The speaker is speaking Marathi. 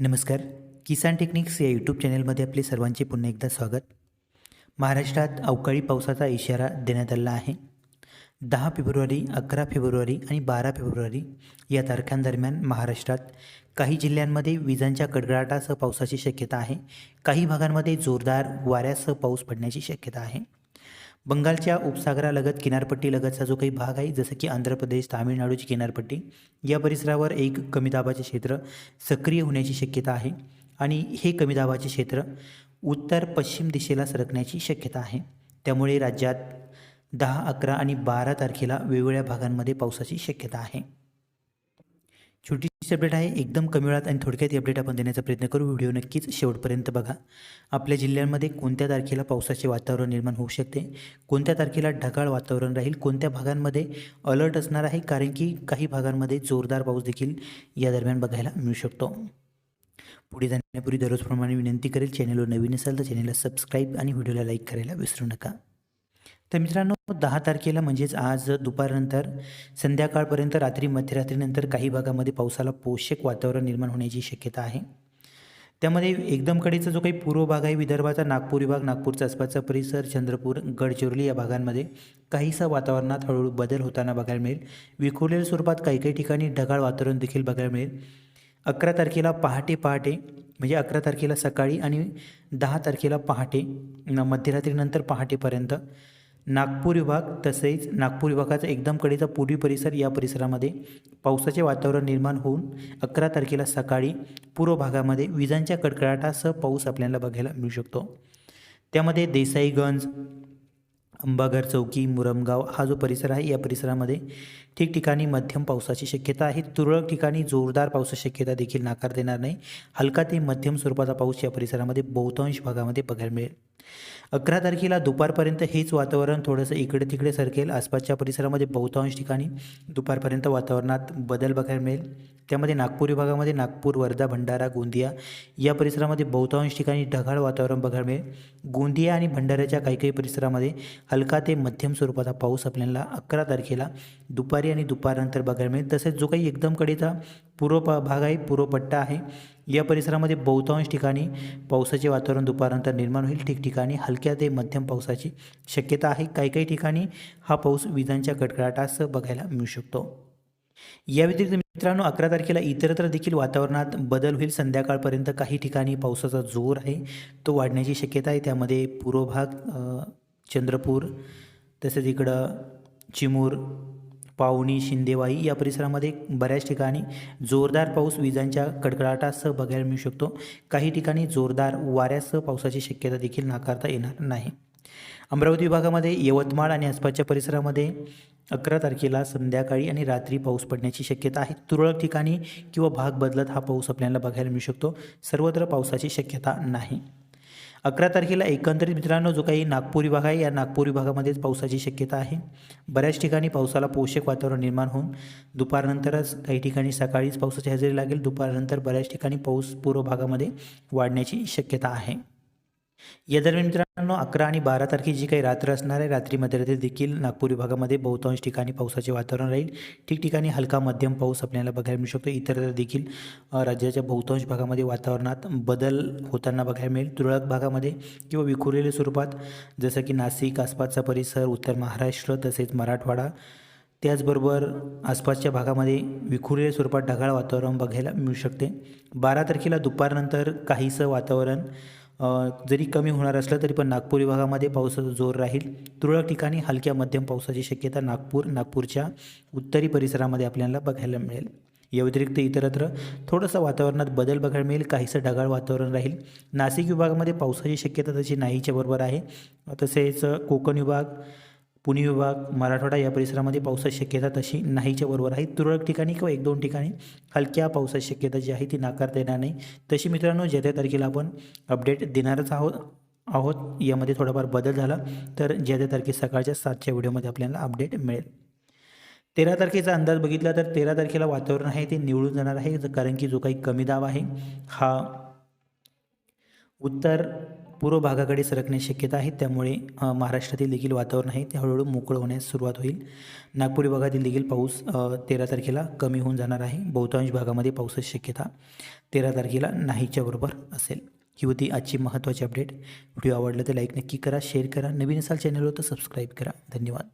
नमस्कार. किसान टेक्निक्स या यूट्यूब चॅनलमध्ये आपले सर्वांचे पुन्हा एकदा स्वागत. महाराष्ट्रात अवकाळी पावसाचा इशारा देण्यात आला आहे. दहा फेब्रुवारी अकरा फेब्रुवारी आणि बारा फेब्रुवारी या तारखांदरम्यान महाराष्ट्रात काही जिल्ह्यांमध्ये विजांच्या कडकडाटासह पावसाची शक्यता आहे. काही भागांमध्ये जोरदार वाऱ्यासह पाऊस पडण्याची शक्यता आहे. बंगालच्या उपसागरालगत किनारपट्टीलगतचा जो काही भाग आहे जसं की आंध्र प्रदेश तामिळनाडूची किनारपट्टी या परिसरावर एक कमी दाबाचे क्षेत्र सक्रिय होण्याची शक्यता आहे आणि हे कमी दाबाचे क्षेत्र उत्तर पश्चिम दिशेला सरकण्याची शक्यता आहे. त्यामुळे राज्यात दहा अकरा आणि बारा तारखेला वेगवेगळ्या भागांमध्ये पावसाची शक्यता आहे. छोटीशी अपडेट आहे एकदम कमी वेळात आणि थोडक्यात ही अपडेट आपण देण्याचा प्रयत्न करू. व्हिडिओ नक्कीच शेवटपर्यंत बघा. आपल्या जिल्ह्यांमध्ये कोणत्या तारखेला पावसाचे वातावरण निर्माण होऊ शकते? कोणत्या तारखेला ढगाळ वातावरण राहील? कोणत्या भागांमध्ये अलर्ट असणार आहे? कारण की काही भागांमध्ये जोरदार पाऊस देखील या दरम्यान बघायला मिळू शकतो. पुढे जाण्यापूर्वी दररोजप्रमाणे विनंती करेल. चॅनलवर नवीन असाल तर चॅनलला सबस्क्राईब आणि व्हिडिओला लाईक करायला विसरू नका. तर मित्रांनो दहा तारखेला म्हणजेच आज दुपारनंतर संध्याकाळपर्यंत रात्री मध्यरात्रीनंतर काही भागामध्ये पावसाला पोषक वातावरण निर्माण होण्याची शक्यता आहे. त्यामध्ये एकदम कडेचा जो काही पूर्व भाग आहे विदर्भाचा नागपूर विभाग नागपूरचा आसपासचा परिसर चंद्रपूर गडचिरोली या भागांमध्ये काहीसा वातावरणात हळूहळू बदल होताना बघायला मिळेल. विखुरलेल्या स्वरूपात काही काही ठिकाणी ढगाळ वातावरण देखील बघायला मिळेल. अकरा तारखेला पहाटे पहाटे म्हणजे अकरा तारखेला सकाळी आणि दहा तारखेला पहाटे मध्यरात्रीनंतर पहाटेपर्यंत नागपूर विभाग तसेच नागपूर विभागाचा एकदम कडेचा पूर्वी परिसर या परिसरामध्ये पावसाचे वातावरण निर्माण होऊन अकरा तारखेला सकाळी पूर्व भागामध्ये विजांच्या कडकडाटासह पाऊस आपल्याला बघायला मिळू शकतो. त्यामध्ये देसाईगंज अंबाघर चौकी मुरमगाव हा जो परिसर आहे या परिसरामध्ये ठिकठिकाणी मध्यम पावसाची शक्यता आहे. तुरळक ठिकाणी जोरदार पावसाची शक्यता देखील नाकार देणार नाही. हलका ते मध्यम स्वरूपाचा पाऊस या परिसरामध्ये बहुतांश भागामध्ये बघायला मिळेल. अकरा तारखेला दुपारपर्यंत हेच वातावरण थोडंसं इकडे तिकडे सरकेल. आसपासच्या परिसरामध्ये बहुतांश ठिकाणी दुपारपर्यंत वातावरणात बदल बघायला मिळेल. त्यामध्ये नागपूर विभागामध्ये नागपूर वर्धा भंडारा गोंदिया या परिसरामध्ये बहुतांश ठिकाणी ढगाळ वातावरण बघायला मिळेल. गोंदिया आणि भंडाऱ्याच्या काही काही परिसरामध्ये हलका ते मध्यम स्वरूपाचा पाऊस आपल्याला अकरा तारखेला दुपारी आणि दुपारनंतर बघायला मिळेल. तसेच जो काही एकदम कडेचा पूर्व प भाग आहे पूर्व पट्टा आहे या परिसरामध्ये बहुतांश ठिकाणी पावसाचे वातावरण दुपारनंतर निर्माण होईल. ठिकठिकाणी हलक्या ते मध्यम पावसाची शक्यता आहे. काही काही ठिकाणी हा पाऊस विजांच्या कडकडाटासह बघायला मिळू शकतो. या व्यतिरिक्त मित्रांनो अकरा तारखेला इतरत्र देखील वातावरणात बदल होईल. संध्याकाळपर्यंत काही ठिकाणी पावसाचा जोर आहे. तो वाढण्याची शक्यता आहे. त्यामध्ये पूर्व भाग चंद्रपूर तसेच इकडं चिमूर पाहुणी शिंदेवाई या परिसरामध्ये बऱ्याच ठिकाणी जोरदार पाऊस विजांच्या कडकडाटासह बघायला मिळू शकतो. काही ठिकाणी जोरदार वाऱ्यासह पावसाची शक्यता देखील नाकारता येणार नाही. अमरावती विभागामध्ये यवतमाळ आणि आसपासच्या परिसरामध्ये अकरा तारखेला संध्याकाळी आणि रात्री पाऊस पडण्याची शक्यता आहे. तुरळक ठिकाणी किंवा भाग बदलत हा पाऊस आपल्याला बघायला मिळू शकतो. सर्वत्र पावसाची शक्यता नाही. अकरा तारखेला एकंदरीत मित्रांनो जो काही नागपूर विभाग आहे या नागपूर विभागामध्येच पावसाची शक्यता आहे. बऱ्याच ठिकाणी पावसाला पोषक वातावरण निर्माण होऊन दुपारनंतरच काही ठिकाणी सकाळीच पावसाची हजेरी लागेल. दुपारनंतर बऱ्याच ठिकाणी पाऊस पूर्व भागामध्ये वाढण्याची शक्यता आहे. या दरम्यान मित्रांनो अकरा आणि बारा तारखे जी काही रात्र असणार आहे रात्री मध्यरात्री देखील नागपूर विभागामध्ये बहुतांश ठिकाणी पावसाचे वातावरण राहील. ठिकठिकाणी हलका मध्यम पाऊस आपल्याला बघायला मिळू शकतो. इतर देखील राज्याच्या बहुतांश भागामध्ये वातावरणात बदल होताना बघायला मिळेल. तुरळक भागामध्ये किंवा विखुरलेल्या स्वरूपात जसं की नाशिक आसपासचा परिसर उत्तर महाराष्ट्र तसेच मराठवाडा. त्याचबरोबर आसपासच्या भागामध्ये विखुरलेल्या स्वरूपात ढगाळ वातावरण बघायला मिळू शकते. बारा तारखेला दुपारनंतर काहीसं वातावरण जरी कमी होणार असलं तरी पण नागपूर विभागामध्ये पावसाचा जोर राहील. तुरळक ठिकाणी हलक्या मध्यम पावसाची शक्यता नागपूर नागपूरच्या उत्तरी परिसरामध्ये आपल्याला बघायला मिळेल. या व्यतिरिक्त इतरत्र थोडंसं वातावरणात बदल बघायला मिळेल काहीसं ढगाळ वातावरण राहील. नाशिक विभागामध्ये पावसाची शक्यता तशी नाहीच्या बरोबर आहे. तसेच कोकण विभाग पुणे विभाग मराठवाडा या परिसरामध्ये पावसाची शक्यता तशी नाहीच्या बरोबर आहे. तुरळक ठिकाणी किंवा एक दोन ठिकाणी हलक्या पावसाची शक्यता जी आहे ती नाकारता येणार नाही. तशी मित्रांनो ज्या त्या तारखेला आपण अपडेट देणारच आहोत आहोत यामध्ये थोडाफार बदल झाला तर ज्या त्या तारखे सकाळच्या सातच्या व्हिडिओमध्ये आपल्याला अपडेट मिळेल. तेरा तारखेचा अंदाज बघितला तर तेरा तारखेला वातावरण आहे ते निवडून जाणार आहे कारण की जो काही कमी दाब आहे हा उत्तर पूर्व भागाकडे सरकण्याची शक्यता आहे. त्यामुळे महाराष्ट्रातील देखील वातावरण आहे. ते हळूहळू मोकळं होण्यास सुरुवात होईल. नागपूर विभागातील देखील पाऊस तेरा तारखेला कमी होऊन जाणार आहे. बहुतांश भागामध्ये पावसाची शक्यता तेरा तारखेला नाहीच्या बरोबर असेल. ही होती आजची महत्त्वाची अपडेट. व्हिडिओ आवडला तर लाईक नक्की करा शेअर करा. नवीन असाल चॅनलवर तर सबस्क्राईब करा. धन्यवाद.